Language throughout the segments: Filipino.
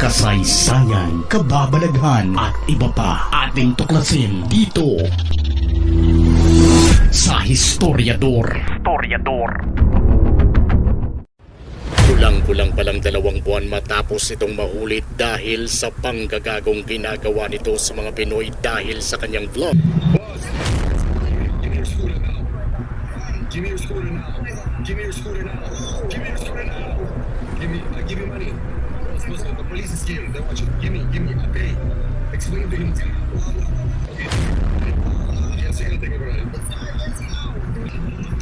kasaysayan, kababalaghan at iba pa ating tuklasin dito sa Historiador. Historiador. Kulang-kulang palang dalawang buwan matapos itong mahulit dahil sa panggagagong ginagawa nito sa mga Pinoy dahil sa kanyang vlog. Give me your scooter now. Give me your scooter now. Give me your scooter now. Give me, I give you money. was the police is scared. They want you. Give me, give me Okay. Explain to him. Okay. I can't say anything about. It's fine, let's go.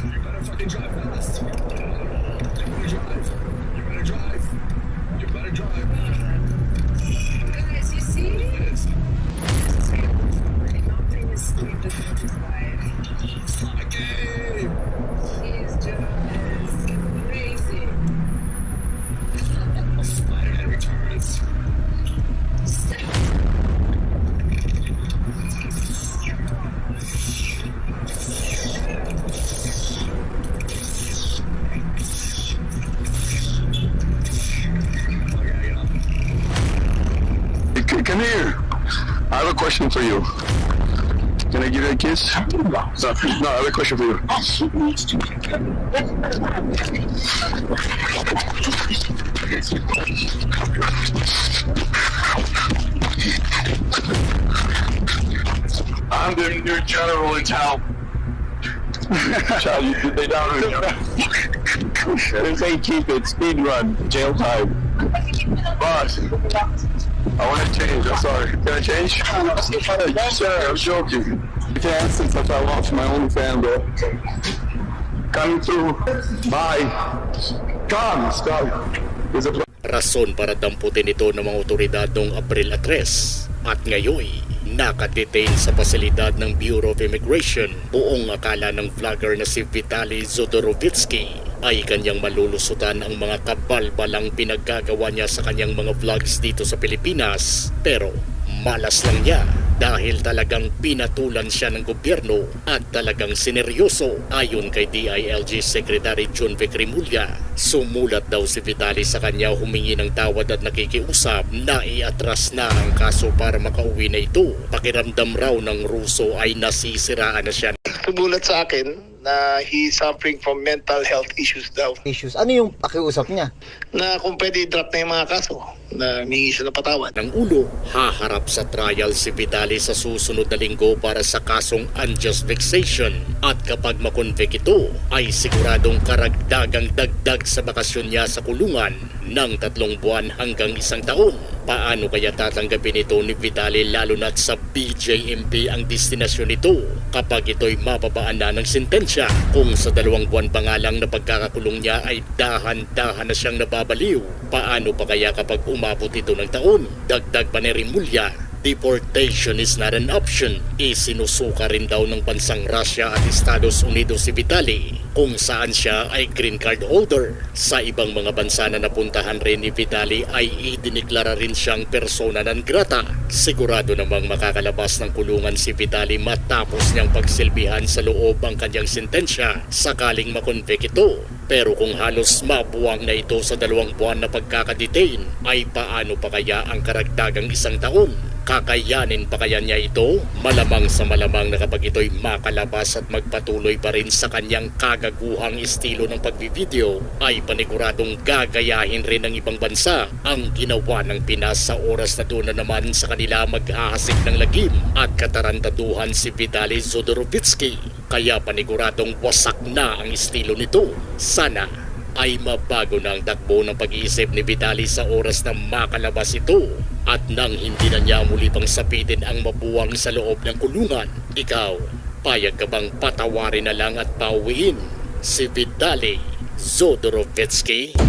You better fucking drive fast. I have a question for you. Can I give you a kiss? No, no, I have a question for you. I'm the new general in town. Shall you they down here? They say keep it, speed run, jail time. Boss, I want to change. I'm sorry. Can I change? Sir, I'm joking. You can't ask since I lost my only fan, bro. Coming through. Bye. Come, stop. There's a Rason para damputin ito ng mga otoridad noong Abril 3 at ngayon nakadetain sa pasilidad ng Bureau of Immigration. Buong akala ng vlogger na si Vitaly Zodorovitsky ay kanyang malulusutan ang mga kabalbalang pinaggagawa niya sa kanyang mga vlogs dito sa Pilipinas. Pero malas lang niya dahil talagang pinatulan siya ng gobyerno at talagang sineryoso ayon kay DILG Secretary John Vic Rimulya. Sumulat daw si Vitali sa kanya humingi ng tawad at nakikiusap na iatras na ang kaso para makauwi na ito. Pakiramdam raw ng Ruso ay nasisiraan na siya Sumulat sa akin na he suffering from mental health issues daw. issues. Ano yung pakiusap niya? Na kung pwede i-drop na yung mga kaso na mingi siya ng patawad. ng ulo. Haharap sa trial si Vitali sa susunod na linggo para sa kasong unjust vexation. At kapag makonvict ito, ay siguradong karagdagang dagdag sa bakasyon niya sa kulungan ng tatlong buwan hanggang isang taon. Paano kaya tatanggapin ito ni Vitali lalo na't sa BJMP ang destinasyon nito kapag ito'y mababaan na ng sentensya? Kung sa dalawang buwan pa nga lang na pagkakakulong niya ay dahan-dahan na siyang nababaliw, paano pa kaya kapag umabot ito ng taon? Dagdag pa ni Rimulya, deportation is not an option. Isinusuka rin daw ng bansang Russia at Estados Unidos si Vitali kung saan siya ay green card holder. Sa ibang mga bansa na napuntahan rin ni Vitali ay idiniklara rin siyang persona non grata. Sigurado namang makakalabas ng kulungan si Vitali matapos niyang pagsilbihan sa loob ang kanyang sentensya sakaling makonvict ito. Pero kung halos mabuwang na ito sa dalawang buwan na pagkakadetain, ay paano pa kaya ang karagdagang isang taon? Kakayanin pa kaya niya ito? Malamang sa malamang na kapag ito'y makalabas at magpatuloy pa rin sa kanyang kagaguhang estilo ng pagbibideo, ay paniguradong gagayahin rin ng ibang bansa ang ginawa ng Pinas sa oras na doon na naman sa kanila mag-ahasik ng lagim at katarantaduhan si Vitaly Zodorovitsky. Kaya paniguradong wasak na ang estilo nito. Sana ay mabago na ang takbo ng pag-iisip ni Vitali sa oras na makalabas ito at nang hindi na niya muli pang sapitin ang mabuwang sa loob ng kulungan. Ikaw, payag ka bang patawarin na lang at pauwiin si Vitali Zodorovetsky?